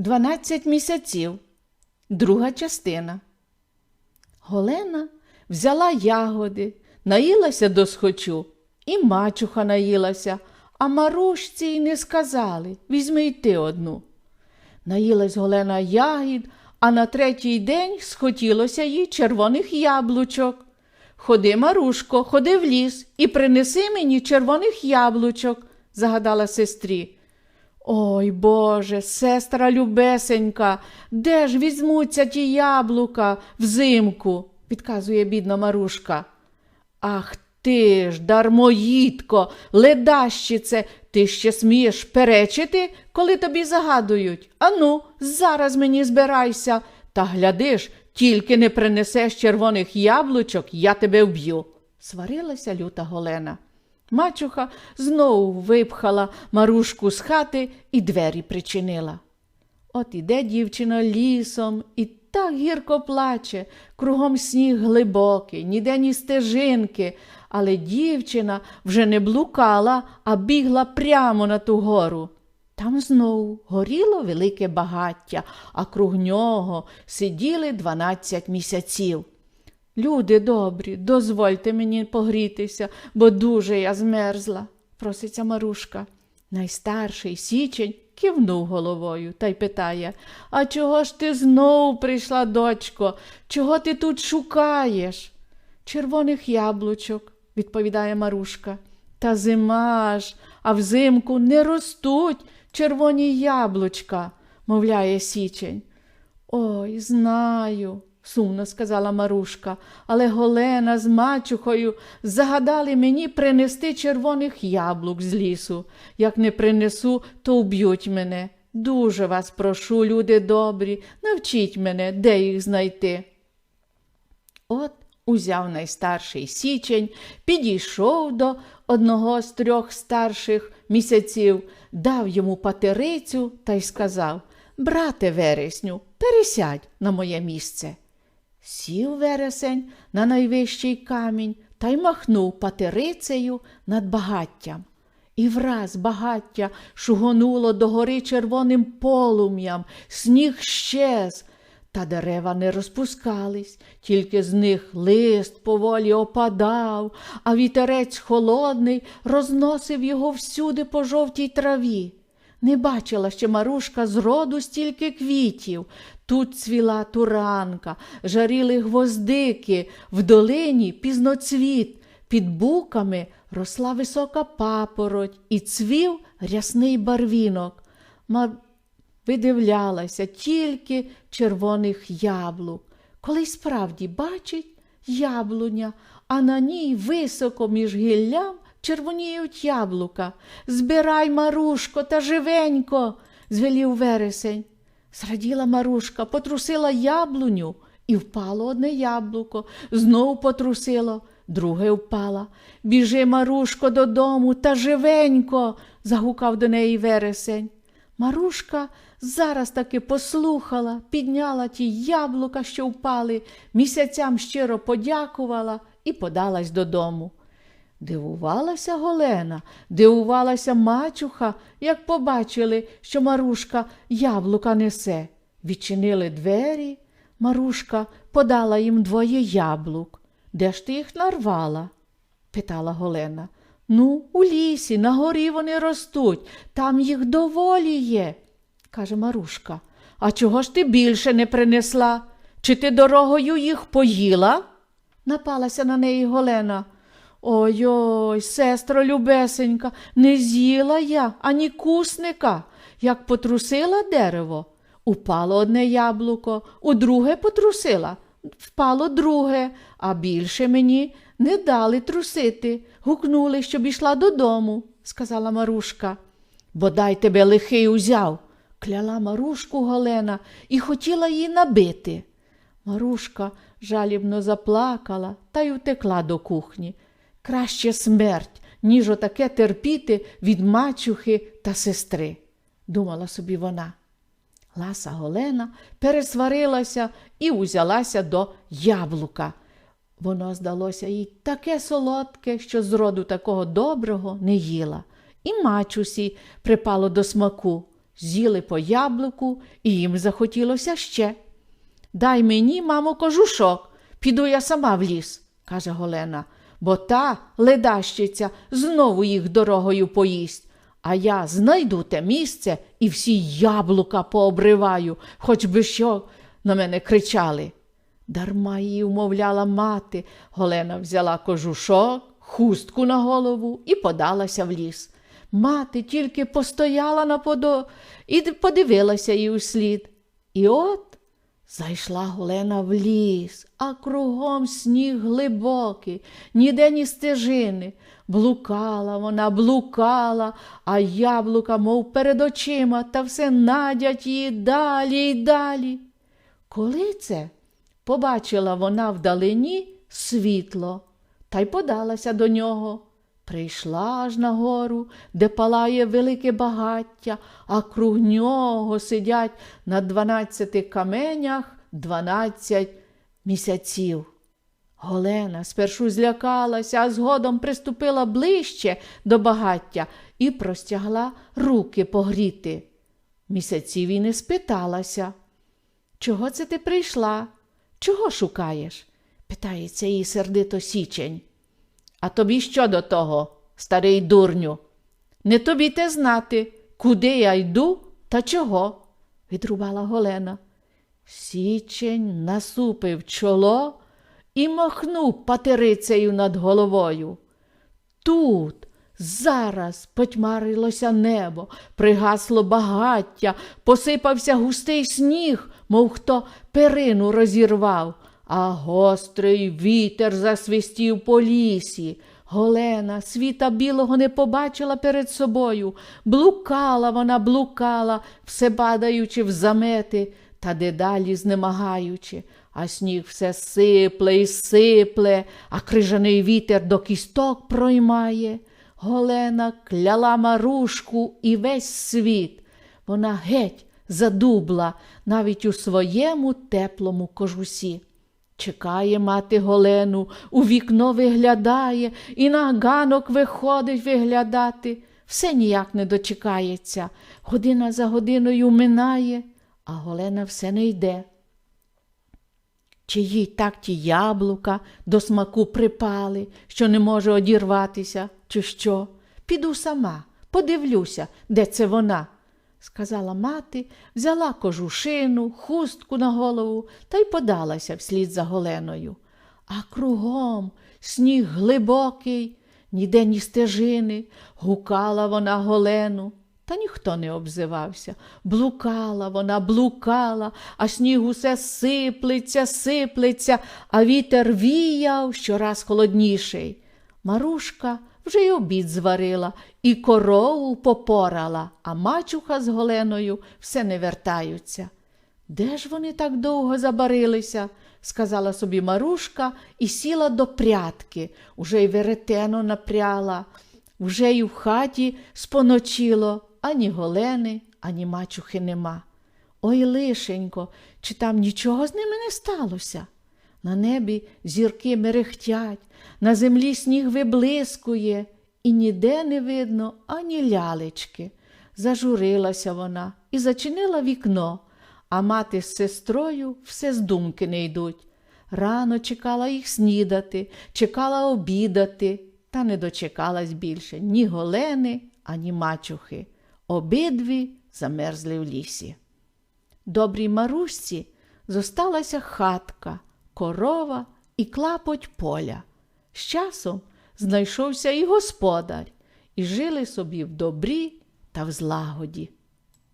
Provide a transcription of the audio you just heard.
12 місяців. Друга частина. Голена взяла ягоди, наїлася до схочу, і мачуха наїлася, а Марушці й не сказали візьми й ти одну. Наїлась Голена ягід, а на третій день схотілося їй червоних яблучок. Ходи, Марушко, ходи в ліс і принеси мені червоних яблучок, загадала сестрі. Ой Боже, сестра любесенька, де ж візьмуться ті яблука взимку? відказує бідна Марушка. Ах ти ж, дармоїдко, ледащице, ти ще смієш перечити, коли тобі загадують. Ану, зараз мені збирайся, та глядиш, тільки не принесеш червоних яблучок, я тебе вб'ю. Сварилася люта Голена. Мачуха знову випхала Марушку з хати і двері причинила. От іде дівчина лісом і так гірко плаче, кругом сніг глибокий, ніде ні стежинки, але дівчина вже не блукала, а бігла прямо на ту гору. Там знову горіло велике багаття, а круг нього сиділи дванадцять місяців. Люди добрі, дозвольте мені погрітися, бо дуже я змерзла, проситься Марушка. Найстарший січень кивнув головою та й питає А чого ж ти знов прийшла, дочко? Чого ти тут шукаєш? Червоних яблучок, відповідає Марушка. Та зима ж, а взимку не ростуть червоні яблучка, мовляє січень. Ой, знаю, сумно сказала Марушка, але Голена з мачухою загадали мені принести червоних яблук з лісу. Як не принесу, то вб'ють мене. Дуже вас прошу, люди добрі, навчіть мене, де їх знайти. От узяв найстарший січень, підійшов до одного з трьох старших місяців, дав йому патерицю та й сказав Брате вересню, пересядь на моє місце. Сів вересень на найвищий камінь та й махнув патерицею над багаттям. І враз багаття шугонуло догори червоним полум'ям, сніг щез, та дерева не розпускались, тільки з них лист поволі опадав, а вітерець холодний розносив його всюди по жовтій траві. Не бачила ще Марушка зроду стільки квітів. Тут цвіла туранка, жаріли гвоздики, в долині пізноцвіт, під буками росла висока папороть і цвів рясний барвінок. Ма видивлялася тільки червоних яблук. Коли справді бачить яблуня, а на ній високо між гіллям червоніють яблука. Збирай, Марушко, та живенько, звелів вересень. Зраділа Марушка, потрусила яблуню, і впало одне яблуко, знов потрусило, друге впало. Біжи, Марушко, додому та живенько, загукав до неї вересень. Марушка зараз таки послухала, підняла ті яблука, що впали, місяцям щиро подякувала і подалась додому. Дивувалася Голена, дивувалася мачуха, як побачили, що Марушка яблука несе. Відчинили двері. Марушка подала їм двоє яблук. Де ж ти їх нарвала? питала Голена. Ну, у лісі, на горі вони ростуть, там їх доволі є, каже Марушка. А чого ж ти більше не принесла? Чи ти дорогою їх поїла? напалася на неї Голена. Ой ой, сестро любесенька, не з'їла я ані кусника. Як потрусила дерево, упало одне яблуко, у друге потрусила, впало друге, а більше мені не дали трусити. Гукнули, щоб ішла додому, сказала Марушка. Бодай тебе лихий узяв, кляла Марушку Голена і хотіла її набити. Марушка жалібно заплакала та й утекла до кухні. Краще смерть, ніж отаке терпіти від мачухи та сестри, думала собі вона. Ласа Голена пересварилася і узялася до яблука. Воно здалося їй таке солодке, що зроду такого доброго не їла. І мачусі припало до смаку. з'їли по яблуку, і їм захотілося ще. Дай мені, мамо, кожушок, піду я сама в ліс, каже Голена, бо та ледащиця знову їх дорогою поїсть. А я знайду те місце і всі яблука пообриваю, хоч би що на мене кричали. Дарма її умовляла мати. Голена взяла кожушок, хустку на голову і подалася в ліс. Мати тільки постояла на подо і подивилася їй услід. І от Зайшла Голена в ліс, а кругом сніг глибокий, ніде ні стежини. Блукала вона, блукала, а яблука, мов перед очима, та все надять її далі й далі. Коли це побачила вона вдалині світло та й подалася до нього. Прийшла аж на гору, де палає велике багаття, а круг нього сидять на дванадцяти каменях дванадцять місяців. Голена спершу злякалася, а згодом приступила ближче до багаття і простягла руки погріти. Місяців і не спиталася. Чого це ти прийшла? Чого шукаєш? питається її сердито січень. А тобі що до того, старий дурню? Не тобі те знати, куди я йду та чого, відрубала Голена. Січень насупив чоло і махнув патерицею над головою. Тут зараз потьмарилося небо, пригасло багаття, посипався густий сніг, мов хто перину розірвав, а гострий вітер засвистів по лісі. Голена світа білого не побачила перед собою. Блукала вона, блукала, все падаючи в замети та дедалі знемагаючи, а сніг все сипле і сипле, а крижаний вітер до кісток проймає. Голена кляла марушку і весь світ. Вона геть задубла навіть у своєму теплому кожусі. Чекає мати Голену, у вікно виглядає, і на ганок виходить виглядати. Все ніяк не дочекається. Година за годиною минає, а Голена все не йде. Чи їй так ті яблука до смаку припали, що не може одірватися, чи що? Піду сама, подивлюся, де це вона, сказала мати, взяла кожушину, хустку на голову та й подалася вслід за Голеною. А кругом сніг глибокий, ніде ні стежини, гукала вона Голену. Та ніхто не обзивався. Блукала вона, блукала, а сніг усе сиплеться, сиплеться, а вітер віяв щораз холодніший. Марушка вже й обід зварила, і корову попорала, а мачуха з Голеною все не вертаються. Де ж вони так довго забарилися? сказала собі Марушка і сіла до прядки, уже й веретено напряла, вже й в хаті споночило ані голени, ані мачухи нема. Ой, лишенько, чи там нічого з ними не сталося? На небі зірки мерехтять, на землі сніг виблискує, і ніде не видно ані лялечки. Зажурилася вона і зачинила вікно, а мати з сестрою все з думки не йдуть. Рано чекала їх снідати, чекала обідати, та не дочекалась більше ні голени, ані мачухи. Обидві замерзли в лісі. Добрій Марусці зосталася хатка, корова і клапоть поля. З часом знайшовся і господар, і жили собі в добрі та в злагоді.